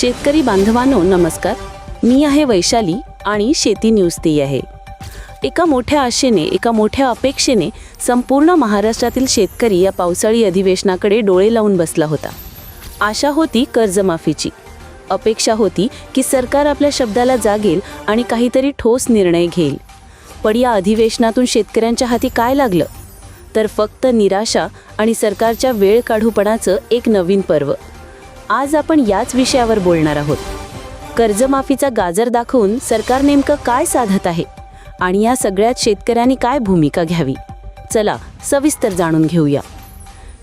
शेतकरी बांधवांनो नमस्कार. मी आहे वैशाली आणि शेती न्यूज ती आहे. एका मोठ्या आशेने एका मोठ्या अपेक्षेने संपूर्ण महाराष्ट्रातील शेतकरी या पावसाळी अधिवेशनाकडे डोळे लावून बसला होता. आशा होती कर्जमाफीची. अपेक्षा होती की सरकार आपल्या शब्दाला जागेल आणि काहीतरी ठोस निर्णय घेईल. पण या अधिवेशनातून शेतकऱ्यांच्या हाती काय लागलं? तर फक्त निराशा आणि सरकारच्या वेळ काढूपणाचं एक नवीन पर्व. आज आपण याच विषयावर बोलणार आहोत. कर्जमाफीचा गाजर दाखवून सरकार नेमकं काय साधत आहे? आणि या सगळ्यात शेतकऱ्यांनी काय भूमिका घ्यावी? चला सविस्तर जाणून घेऊया.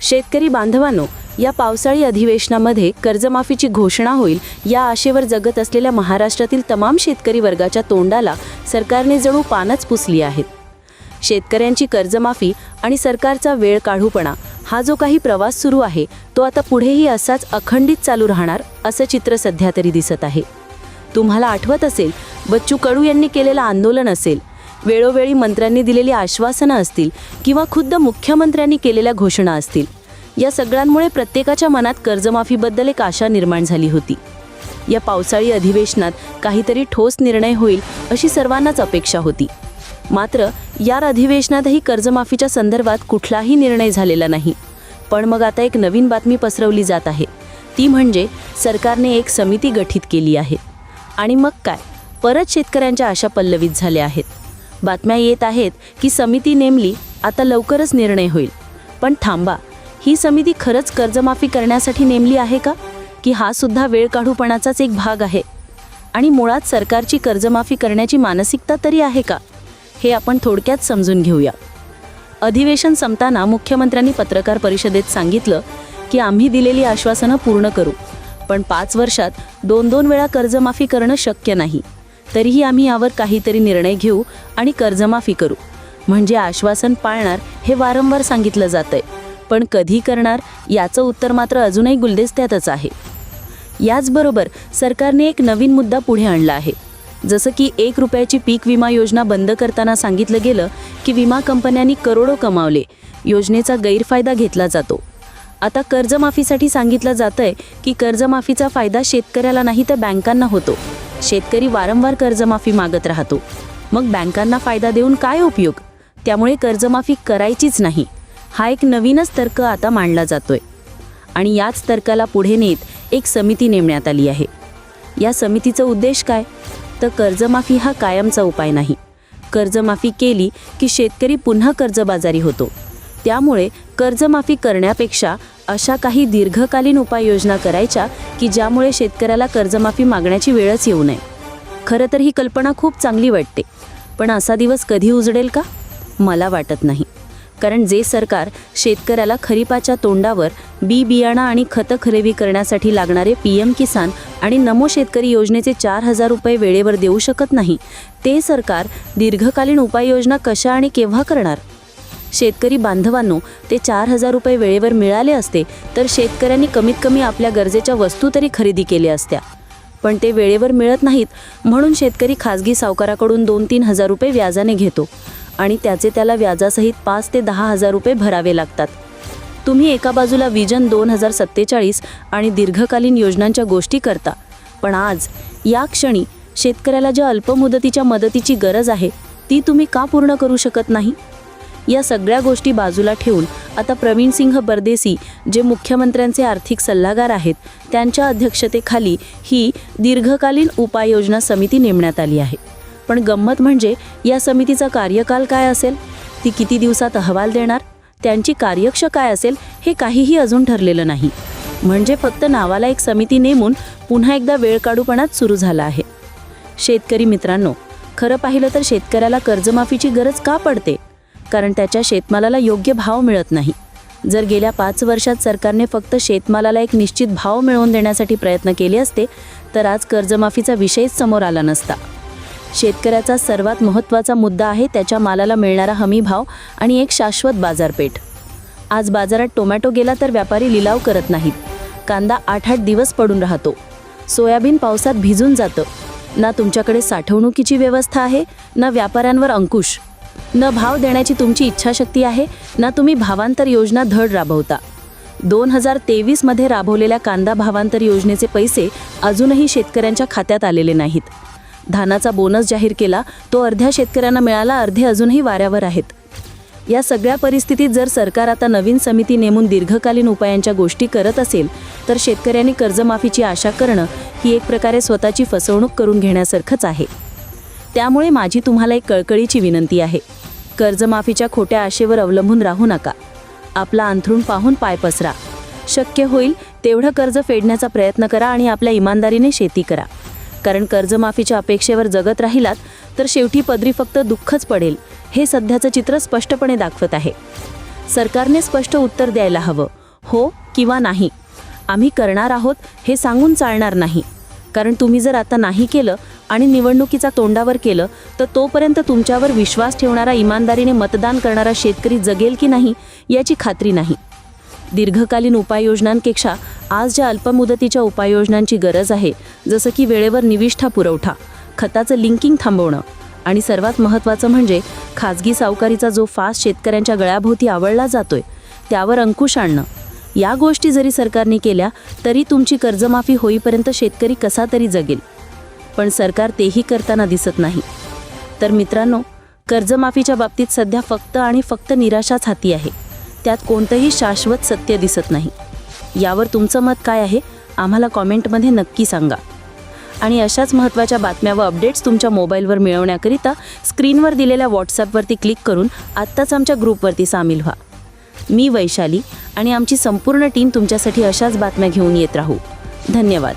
शेतकरी बांधवांनो या पावसाळी अधिवेशनामध्ये कर्जमाफीची घोषणा होईल या आशेवर जगत असलेल्या महाराष्ट्रातील तमाम शेतकरी वर्गाच्या तोंडाला सरकारने जणू पानच पुसली आहेत. शेतकऱ्यांची कर्जमाफी आणि सरकारचा वेळ काढूपणा हा जो काही प्रवास सुरू आहे तो आता पुढेही असाच अखंडित चालू राहणार असं चित्र सध्या तरी दिसत आहे. तुम्हाला आठवत असेल बच्चू कडू यांनी केलेलं आंदोलन असेल वेळोवेळी मंत्र्यांनी दिलेली आश्वासनं असतील किंवा खुद्द मुख्यमंत्र्यांनी केलेल्या घोषणा असतील या सगळ्यांमुळे प्रत्येकाच्या मनात कर्जमाफीबद्दल एक आशा निर्माण झाली होती. या पावसाळी अधिवेशनात काहीतरी ठोस निर्णय होईल अशी सर्वांनाच अपेक्षा होती. मात्र या अधिवेशनातही कर्जमाफीच्या संदर्भात कुठलाही निर्णय झालेला नाही. पण मग आता एक नवीन बातमी पसरवली जात आहे. ती म्हणजे सरकारने एक समिती गठीत केली आहे. आणि मग काय? परत शेतकऱ्यांच्या आशा पल्लवित झाल्या आहेत. बातम्या येत आहेत की समिती नेमली आता लवकरच निर्णय होईल. पण थांबा ही समिती खरंच कर्जमाफी करण्यासाठी नेमली आहे का? की हा सुद्धा वेळ काढूपणाचाच एक भाग आहे? आणि मुळात सरकारची कर्जमाफी करण्याची मानसिकता तरी आहे का? हे आपण थोडक्यात समजून घेऊया. अधिवेशन संपताना मुख्यमंत्र्यांनी पत्रकार परिषदेत सांगितलं की आम्ही दिलेली आश्वासनं पूर्ण करू पण पाच वर्षात दोन दोन वेळा कर्जमाफी करणं शक्य नाही. तरीही आम्ही यावर काहीतरी निर्णय घेऊ आणि कर्जमाफी करू. म्हणजे आश्वासन पाळणार हे वारंवार सांगितलं जातंय पण कधी करणार याचं उत्तर मात्र अजूनही गुलदेस्त्यातच आहे. याचबरोबर सरकारने एक नवीन मुद्दा पुढे आणला आहे. जसं की एक रुपयाची पीक विमा योजना बंद करताना सांगितलं गेलं की विमा कंपन्यांनी करोडो कमावले. योजनेचा गैरफायदा घेतला जातो. आता कर्जमाफीसाठी सांगितलं जातंय की कर्जमाफीचा फायदा शेतकऱ्याला नाही तर बँकांना होतो. शेतकरी वारंवार कर्जमाफी मागत राहतो. मग बँकांना फायदा देऊन काय उपयोग? त्यामुळे कर्जमाफी करायचीच नाही. हा एक नवीनच तर्क आता मांडला जातोय. आणि याच तर्काला पुढे नेत एक समिती नेमण्यात आली आहे. या समितीचा उद्देश काय? तर कर्जमाफी हा कायमचा उपाय नाही. कर्जमाफी केली की शेतकरी पुन्हा कर्जबाजारी होतो. त्यामुळे कर्जमाफी करण्यापेक्षा अशा काही दीर्घकालीन उपाययोजना करायच्या की ज्यामुळे शेतकऱ्याला कर्जमाफी मागण्याची वेळच येऊ नये. खरं तर ही कल्पना खूप चांगली वाटते. पण असा दिवस कधी उजडेल का? मला वाटत नाही. कारण जे सरकार शेतकऱ्याला खरीपाच्या तोंडावर बी बियाणा आणि खतं खरेदी करण्यासाठी लागणारे पी एम किसान आणि नमो शेतकरी योजनेचे चार हजार रुपये वेळेवर देऊ शकत नाही ते सरकार दीर्घकालीन उपाययोजना कशा आणि केव्हा करणार? शेतकरी बांधवांनो ते चार हजार रुपये वेळेवर मिळाले असते तर शेतकऱ्यांनी कमीत कमी आपल्या गरजेच्या वस्तू तरी खरेदी केल्या असत्या. पण ते वेळेवर मिळत नाहीत म्हणून शेतकरी खाजगी सावकाराकडून दोन तीन हजार रुपये व्याजाने घेतो. आणि त्याचे त्याला व्याजासहित पाच ते दहा हजार रुपये भरावे लागतात. तुम्ही एका बाजूला विजन दोन हजार सत्तेचाळीस आणि दीर्घकालीन योजनांच्या गोष्टी करता. पण आज या क्षणी शेतकऱ्याला ज्या अल्पमुदतीच्या मदतीची गरज आहे ती तुम्ही का पूर्ण करू शकत नाही? या सगळ्या गोष्टी बाजूला ठेवून आता प्रवीण सिंह परदेसी जे मुख्यमंत्र्यांचे आर्थिक सल्लागार आहेत त्यांच्या अध्यक्षतेखाली ही दीर्घकालीन उपाययोजना समिती नेमण्यात आली आहे. पण गंमत म्हणजे या समितीचा कार्यकाल काय असेल? ती किती दिवसात अहवाल देणार? त्यांची कार्यक्ष काय असेल? हे काहीही अजून ठरलेलं नाही. म्हणजे फक्त नावाला एक समिती नेमून पुन्हा एकदा वेळ काढूपणात सुरू झाला आहे. शेतकरी मित्रांनो खरं पाहिलं तर शेतकऱ्याला कर्जमाफीची गरज का पडते? कारण त्याच्या शेतमालाला योग्य भाव मिळत नाही. जर गेल्या पाच वर्षात सरकारने फक्त शेतमालाला एक निश्चित भाव मिळवून देण्यासाठी प्रयत्न केले असते तर आज कर्जमाफीचा विषयच समोर आला नसता. शेतकऱ्याचा सर्वात महत्त्वाचा मुद्दा आहे त्याच्या मालाला मिळणारा हमी भाव आणि एक शाश्वत बाजारपेठ. आज बाजारात टोमॅटो गेला तर व्यापारी लिलाव करत नाहीत. कांदा आठ आठ दिवस पडून राहतो. सोयाबीन पावसात भिजून जातं. ना तुमच्याकडे साठवणुकीची व्यवस्था आहे ना व्यापाऱ्यांवर अंकुश. न भाव देण्याची तुमची इच्छाशक्ती आहे ना तुम्ही भावांतर योजना धड राबवता. दोन हजार तेवीसमध्ये राबवलेल्या कांदा भावांतर योजनेचे पैसे अजूनही शेतकऱ्यांच्या खात्यात आलेले नाहीत. धानाचा बोनस जाहीर केला तो अर्ध्या शेतकऱ्यांना मिळाला अर्धे अजूनही वाऱ्यावर आहेत. या सगळ्या परिस्थितीत जर सरकार आता नवीन समिती नेमून दीर्घकालीन उपायांच्या गोष्टी करत असेल तर शेतकऱ्यांनी कर्जमाफीची आशा करणं ही एक प्रकारे स्वतःची फसवणूक करून घेण्यासारखंच आहे. त्यामुळे माझी तुम्हाला एक कळकळीची विनंती आहे. कर्जमाफीच्या खोट्या आशेवर अवलंबून राहू नका. आपला अंथरूण पाहून पाय पसरा. शक्य होईल तेवढं कर्ज फेडण्याचा प्रयत्न करा आणि आपल्या इमानदारीने शेती करा. कारण कर्जमाफीच्या अपेक्षेवर जगत राहिलात तर शेवटी पदरी फक्त दुःखच पडेल हे सध्याचं चित्र स्पष्टपणे दाखवत आहे. सरकारने स्पष्ट उत्तर द्यायला हवं हो किंवा नाही. आम्ही करणार आहोत हे सांगून चालणार नाही. कारण तुम्ही जर आता नाही केलं आणि निवडणुकीचा तोंडावर केलं तर तोपर्यंत तुमच्यावर विश्वास ठेवणारा इमानदारीने मतदान करणारा शेतकरी जगेल की नाही याची खात्री नाही. दीर्घकालीन उपाययोजनांपेक्षा आज ज्या अल्पमुदतीच्या उपाययोजनांची गरज आहे जसं की वेळेवर निविष्ठा पुरवठा खताचं लिंकिंग थांबवणं आणि सर्वात महत्त्वाचं म्हणजे खाजगी सावकारीचा जो फास शेतकऱ्यांच्या गळ्याभोवती आवळला जातोय त्यावर अंकुश आणणं. या गोष्टी जरी सरकारने केल्या तरी तुमची कर्जमाफी होईपर्यंत शेतकरी कसा तरी जगेल. पण सरकार तेही करताना दिसत नाही. तर मित्रांनो कर्जमाफीच्या बाबतीत सध्या फक्त आणि फक्त निराशाच हाती आहे. त्यात कोणतंही शाश्वत सत्य दिसत नाही. यावर तुमचं मत काय आहे आम्हाला कॉमेंटमध्ये नक्की सांगा. आणि अशाच महत्त्वाच्या बातम्या व अपडेट्स तुमच्या मोबाईलवर मिळवण्याकरिता स्क्रीनवर दिलेल्या व्हॉट्सॲपवरती क्लिक करून आत्ताच आमच्या ग्रुपवरती सामील व्हा. मी वैशाली आणि आमची संपूर्ण टीम तुमच्यासाठी अशाच बातम्या घेऊन येत राहू. धन्यवाद.